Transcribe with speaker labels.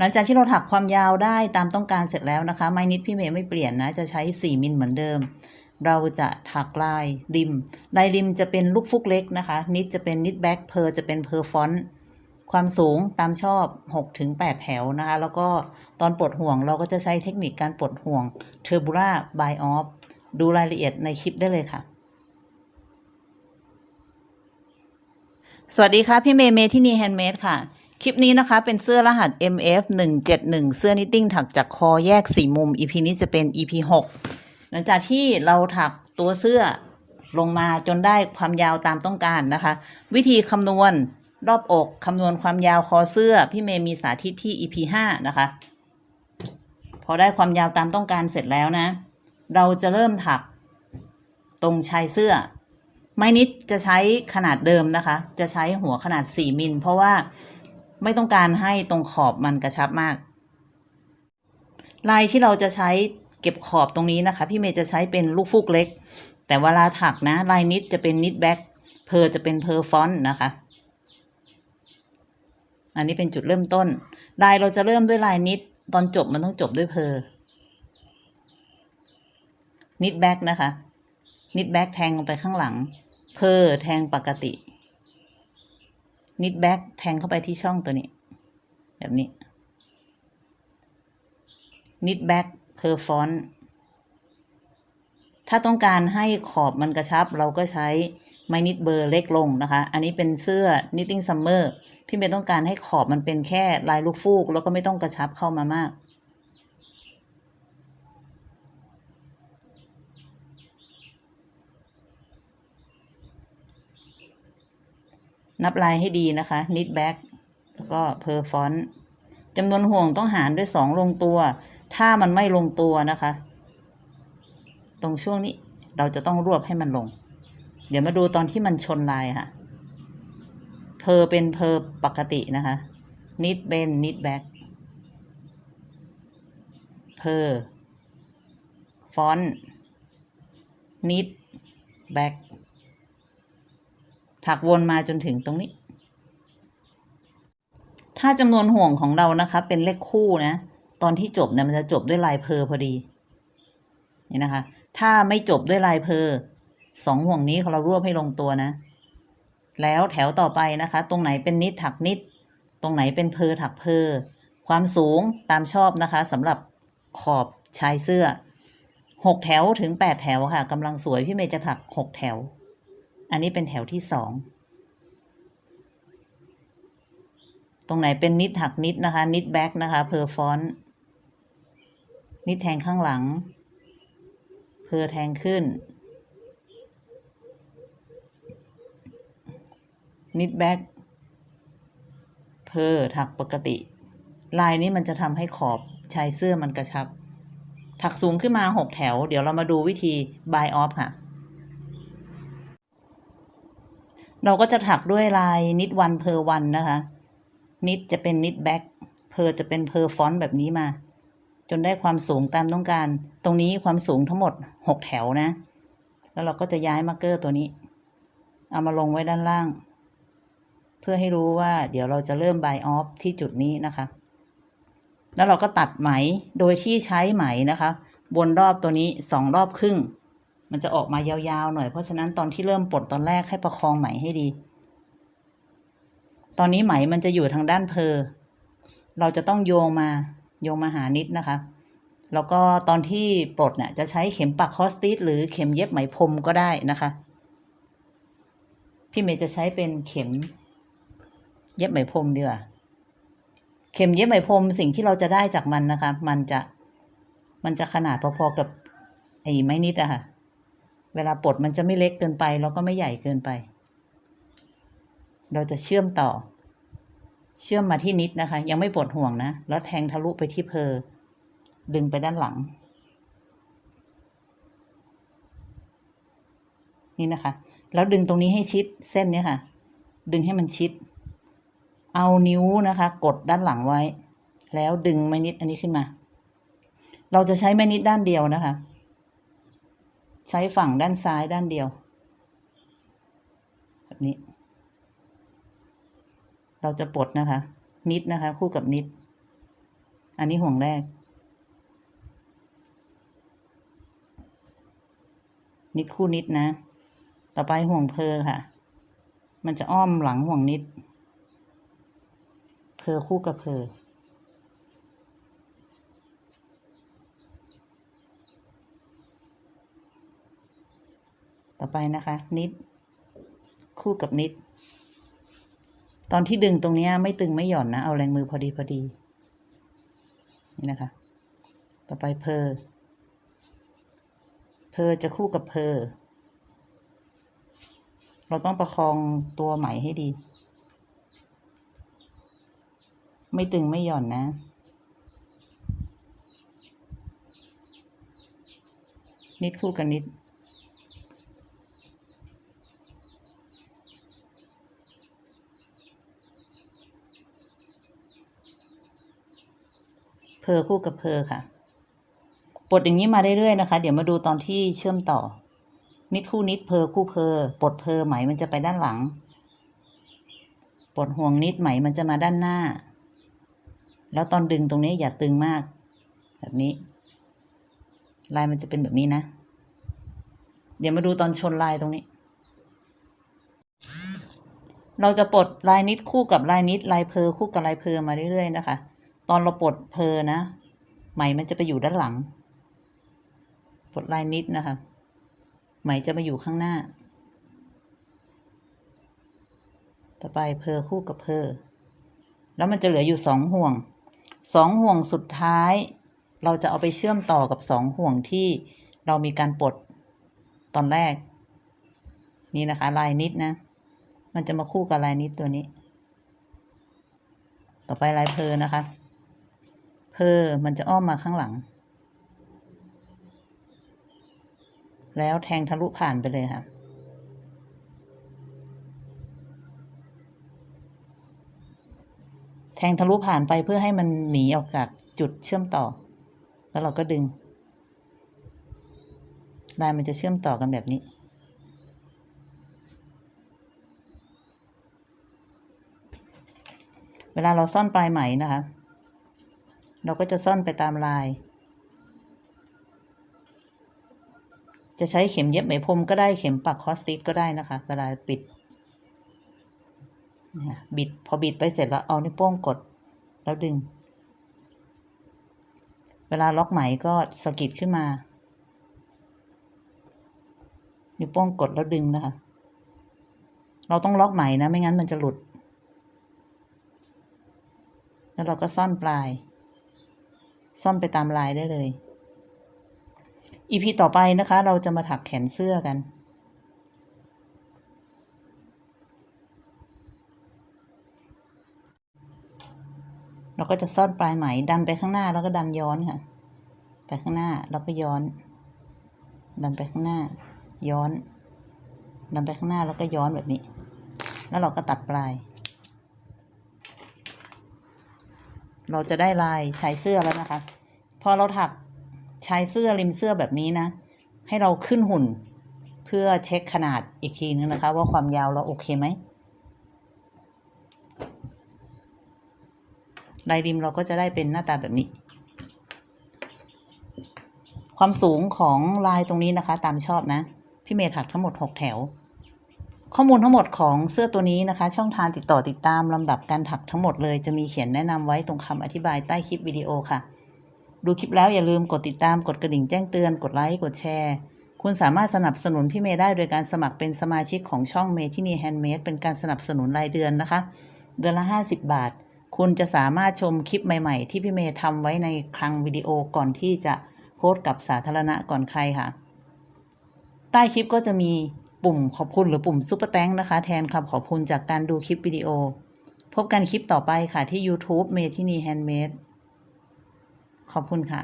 Speaker 1: หลังจากที่เราถักความยาวได้ตามต้องการเสร็จแล้วนะคะ ไม้นิดพี่เมย์ไม่เปลี่ยนนะ จะใช้ 4 มิลเหมือนเดิม เราจะถักลายริม ลายริมจะเป็นลูกฟุกเล็กนะคะ นิดจะเป็นนิดแบ็คเพอร์จะเป็นเพอร์ฟอนต์ความสูงตามชอบ 6-8 แถวนะคะ แล้วก็ตอนปลดห่วงเราก็จะใช้เทคนิคการปลดห่วงเทอร์บูล่าบายออฟดูรายละเอียดในคลิปได้เลยค่ะ สวัสดีค่ะ พี่เมย์เมที่นี่แฮนด์เมดค่ะ คลิปนี้นะคะเป็นเสื้อรหัส MF 171เสื้อนิตติ้งถักจากคอแยกสี่มุม EP นี้จะเป็น EP 6 หลังจากที่เราถักตัวเสื้อลงมาจนได้ความยาวตามต้องการนะคะ วิธีคำนวณรอบอกคำนวณความยาวคอเสื้อ พี่เมย์มีสาธิตที่ EP 5 นะคะ พอได้ความยาวตามต้องการเสร็จแล้วนะ เราจะเริ่มถักตรงชายเสื้อ ไม้นิดจะใช้ขนาดเดิมนะคะ จะใช้หัวขนาด 4 มิลเพราะว่า ไม่ต้องการให้ตรงขอบมันกระชับมาก ลายที่เราจะใช้เก็บขอบตรงนี้นะคะ พี่เมย์จะใช้เป็นลูกฟูกเล็ก แต่เวลาถักนะ ลายนิดจะเป็นนิดแบ็คเพอจะเป็นเพอฟอนต์นะคะ อันนี้เป็นจุดเริ่มต้น ลายเราจะเริ่มด้วยลายนิด ตอนจบมันต้องจบด้วยเพอนิดแบ็คนะคะ นิดแบ็คแทงลงไปข้างหลัง เพอแทงปกติ นิดแบ็กแทงเข้าไปที่ช่องตัวนี้ แบบนี้นิดแบ็กเพอร์ฟอนถ้าต้องการให้ขอบมันกระชับ เราก็ใช้ไมนิดเบอร์เล็กลงนะคะ อันนี้เป็นเสื้อ knitting summer พี่เมย์ต้องการให้ขอบมันเป็นแค่ลายลูกฟูก แล้วก็ไม่ต้องกระชับเข้ามามาก นับลายให้ดีนะคะนิดแบ็กแล้วก็เพอร์ฟอนต์จำนวนห่วงต้องหารด้วยสองลงตัว ถ้ามันไม่ลงตัวนะคะ ตรงช่วงนี้เราจะต้องรวบให้มันลง เดี๋ยวมาดูตอนที่มันชนลายค่ะ เพอเป็นเพอปกตินะคะ นิดเป็นนิดแบ็กเพอฟอนต์นิดแบ็ก ถักวนมาจนถึงตรงนี้ ถ้าจำนวนห่วงของเรานะคะ เป็นเลขคู่นะ ตอนที่จบเนี่ยมันจะจบด้วยลายเพอพอดีนี่นะคะ ถ้าไม่จบด้วยลายเพอสองห่วงนี้เรารวบให้ลงตัวนะ แล้วแถวต่อไปนะคะ ตรงไหนเป็นนิดถักนิด ตรงไหนเป็นเพอถักเพอความสูงตามชอบนะคะสำหรับขอบชายเสื้อหกแถวถึงแปดแถวค่ะกำลังสวยพี่เมย์จะถักหกแถว อันนี้เป็นแถวที่สองตรงไหนเป็นนิดหักนิดนะคะนิดแบ็กนะคะเพอร์ฟอนนิดแทงข้างหลัง เพอแทงขึ้น นิดแบ็กเพอถักปกติ ลายนี้มันจะทำให้ขอบชายเสื้อมันกระชับ ถักสูงขึ้นมาหกแถว เดี๋ยวเรามาดูวิธี buy off ค่ะ เราก็จะถักด้วยลายนิดวันเพอร์วันนะคะ นิดจะเป็นนิดแบ็คเพอจะเป็นเพอร์ฟอนต์แบบนี้มา จนได้ความสูงตามต้องการ ตรงนี้ความสูงทั้งหมดหกแถวนะ แล้วเราก็จะย้ายมาร์กเกอร์ตัวนี้ เอามาลงไว้ด้านล่าง เพื่อให้รู้ว่าเดี๋ยวเราจะเริ่มบายออฟที่จุดนี้นะคะ แล้วเราก็ตัดไหมโดยที่ใช้ไหมนะคะบนรอบตัวนี้สองรอบครึ่ง มันจะออกมายาวๆหน่อย เพราะฉะนั้นตอนที่เริ่มปลดตอนแรกให้ประคองไหมให้ดี ตอนนี้ไหมมันจะอยู่ทางด้านเพอ เราจะต้องโยงมาโยงมาหานิดนะคะ แล้วก็ตอนที่ปลดเนี่ยจะใช้เข็มปักคอสติสหรือเข็มเย็บไหมพรมก็ได้นะคะ พี่เมย์จะใช้เป็นเข็มเย็บไหมพรมดีกว่าเข็มเย็บไหมพรมสิ่งที่เราจะได้จากมันนะคะ มันจะมันจะขนาดพอๆกับไอ้ไม้นิดอะค่ะ เวลาปลดมันจะไม่เล็กเกินไป แล้วก็ไม่ใหญ่เกินไป เราจะเชื่อมต่อ เชื่อมมาที่นิดนะคะ ยังไม่ปลดห่วงนะ แล้วแทงทะลุไปที่เพอ ดึงไปด้านหลัง นี่นะคะ แล้วดึงตรงนี้ให้ชิดเส้นนี้ค่ะ ดึงให้มันชิด เอานิ้วนะคะ กดด้านหลังไว้ แล้วดึงไม้นิดอันนี้ขึ้นมา เราจะใช้ไม้นิดด้านเดียวนะคะ ใช้ฝั่งด้านซ้ายด้านเดียว แบบนี้ เราจะปลดนะคะ นิดนะคะ คู่กับนิด อันนี้ห่วงแรก นิดคู่นิดนะ ต่อไปห่วงเพอค่ะ มันจะอ้อมหลังห่วงนิด เพอคู่กับเพอ ต่อไปนะคะ นิด คู่กับนิด ตอนที่ดึงตรงนี้ไม่ตึงไม่หย่อนนะ เอาแรงมือพอดีพอดี นี่นะคะ ต่อไปเพอเพอจะคู่กับเพอเราต้องประคองตัวไหมให้ดี ไม่ตึงไม่หย่อนนะ นิดคู่กับนิด อคู่กับเพอค่ะ ปลดอย่างนี้มาเรื่อยๆนะคะ เดี๋ยวมาดูตอนที่เชื่อมต่อ นิดคู่นิดเพอคู่เพอปลดเพอไหมมันจะไปด้านหลัง ปลดห่วงนิดไหมมันจะมาด้านหน้า แล้วตอนดึงตรงนี้อย่าตึงมาก แบบนี้ ลายมันจะเป็นแบบนี้นะ เดี๋ยวมาดูตอนชนลายตรงนี้เราจะปลดลายนิดคู่กับลายนิดลายเพอคู่กับลายเพอมาเรื่อยๆนะคะ ตอนเราปลดเพอนะ ไหมมันจะไปอยู่ด้านหลัง ปลดลายนิดนะคะ ไหมจะมาอยู่ข้างหน้า ต่อไปเพอคู่กับเพอแล้วมันจะเหลืออยู่สองห่วงสองห่วงสุดท้าย เราจะเอาไปเชื่อมต่อกับสองห่วงที่เรามีการปลดตอนแรก นี่นะคะ ลายนิดนะ มันจะมาคู่กับลายนิดตัวนี้ ต่อไปลายเพอนะคะ เพอมันจะอ้อมมาข้างหลัง แล้วแทงทะลุผ่านไปเลยค่ะแทงทะลุผ่านไปเพื่อให้มันหนีออกจากจุดเชื่อมต่อ แล้วเราก็ดึง ลายมันจะเชื่อมต่อกันแบบนี้ เวลาเราซ่อนปลายไหมนะคะ เราก็จะซ่อนไปตามลาย จะใช้เข็มเย็บไหมพรมก็ได้เข็มปักคอสติกก็ได้นะคะ เวลาปิดบิดพอบิดไปเสร็จแล้วเอานิ้วโป้งกดแล้วดึง เวลาล็อกไหมก็สกิดขึ้นมา นิ้วโป้งกดแล้วดึงนะคะ เราต้องล็อกไหมนะไม่งั้นมันจะหลุด แล้วเราก็ซ่อนปลาย ซ่อนไปตามลายได้เลย อีพีต่อไปนะคะ เราจะมาถักแขนเสื้อกัน เราก็จะซ่อนปลายไหมดันไปข้างหน้าแล้วก็ดันย้อนค่ะ ไปข้างหน้าแล้วก็ย้อน ดันไปข้างหน้า ย้อน ดันไปข้างหน้าแล้วก็ย้อนแบบนี้ แล้วเราก็ตัดปลาย เราจะได้ลายชายเสื้อแล้วนะคะ พอเราถักชายเสื้อริมเสื้อแบบนี้นะ ให้เราขึ้นหุ่นเพื่อเช็คขนาดอีกทีนึงนะคะ ว่าความยาวเราโอเคไหมลายริมเราก็จะได้เป็นหน้าตาแบบนี้ ความสูงของลายตรงนี้นะคะ ตามชอบนะ พี่เมย์ถักทั้งหมด 6 แถว ข้อมูลทั้งหมดของเสื้อตัวนี้นะคะ ช่องทางติดต่อติดตามลำดับการถักทั้งหมดเลยจะมีเขียนแนะนำไว้ตรงคำอธิบายใต้คลิปวิดีโอค่ะ ดูคลิปแล้วอย่าลืมกดติดตามกดกระดิ่งแจ้งเตือนกดไลค์กดแชร์ คุณสามารถสนับสนุนพี่เมย์ได้โดยการสมัครเป็นสมาชิกของช่องเมที่นีแฮนด์เมดเป็นการสนับสนุนรายเดือนนะคะ เดือนละ 50 บาท คุณจะสามารถชมคลิปใหม่ๆ ที่พี่เมย์ทำไว้ในคลังวิดีโอก่อนที่จะโพสต์กับสาธารณะก่อนใครค่ะ ใต้คลิปก็จะมี ปุ่มขอบคุณหรือปุ่มซุปเปอร์แตงนะคะ แทนคำขอบคุณจากการดูคลิปวิดีโอ พบกันคลิปต่อไปค่ะที่ YouTube เมทินีแฮนด์เมดขอบคุณค่ะ